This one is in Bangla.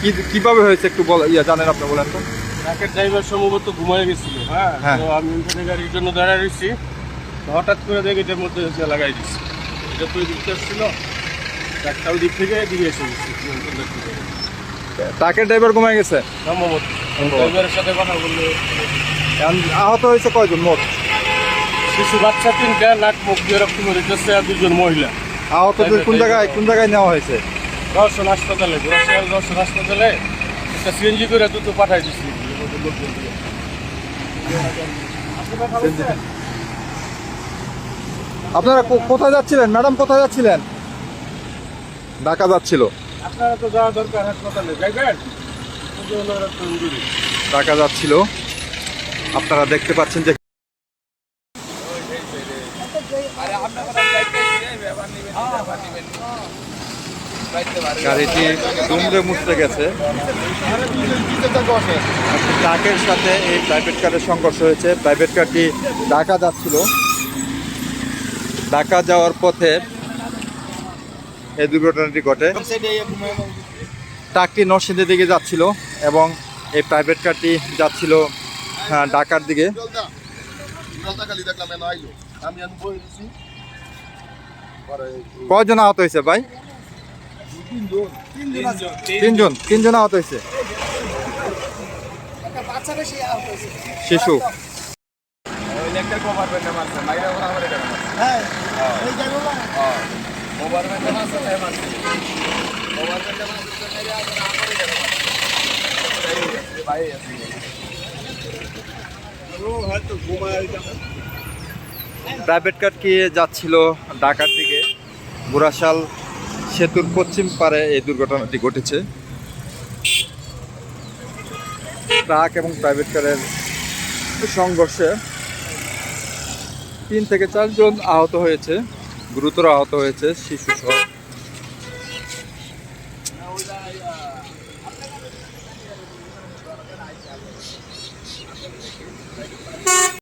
কি কীভাবে হয়েছে একটু বল ইয়া জানেন আপনি বলেন তো। ট্রাকের ড্রাইভার সম্ভবত ঘুমায় গেছিল হ্যাঁ? হ্যাঁ। তো আমি ওখানে গাড়ির জন্য দাঁড়ায় রয়েছি। হঠাৎ করে দেখি এটার মধ্যে লাগাই দিচ্ছি এটা তো দিক আসছিল ট্রাকটা ওই দিক থেকে এদিকে এসে গেছে ট্রাকের ড্রাইভার ঘুমায় গেছে? সম্ভবত। ড্রাইভারের সাথে কথা বললে আহত হয়েছে কয়জন মোট? শিশু বাচ্চা তিনটা নাক মুখ দিয়ে রক্ত আর দুজন মহিলা। আহত কোন জায়গায় কোন জায়গায় নেওয়া হয়েছে? দর্শন হাসপাতালে ঘোরাশিয়াল দর্শন হাসপাতালে একটা সিএনজি করে দ্রুত পাঠাই লোকজন দিয়ে। আপনারা কো- কোথায় যাচ্ছিলেন? ম্যাডাম কোথায় যাচ্ছিলেন? ঢাকা যাচ্ছিল। আপনারা তো যাওয়া দরকার হাসপাতালে যাইবেন। ঢাকা যাচ্ছিল। আপনারা দেখতে পাচ্ছেন যে গাড়িটি দুমড়ে মুচড়ে গেছে। ট্রাকের সাথে এই প্রাইভেট কারের সংঘর্ষ হয়েছে। প্রাইভেট কারটি ঢাকা যাচ্ছিল। ঢাকা যাওয়ার পথে এই দুর্ঘটনাটি ঘটে। ট্রাকটি নরসিংদীর দিকে যাচ্ছিল এবং এই প্রাইভেট কারটি যাচ্ছিল হ্যাঁ, ঢাকার দিকে। কয়জন আহত হয়েছে ভাই? তিনজন তিনজন আহত হয়েছে। শিশু। হ্যাঁ হয়তো ঘুমায় প্রাইভেট কার কি যাচ্ছিল ঢাকার দিকে? বুড়াশাল সেতুর পশ্চিম পারে এই দুর্ঘটনাটি ঘটেছে ট্রাক এবং প্রাইভেট কারের সংঘর্ষে তিন থেকে চারজন আহত হয়েছে, গুরুতর আহত হয়েছে শিশু সহ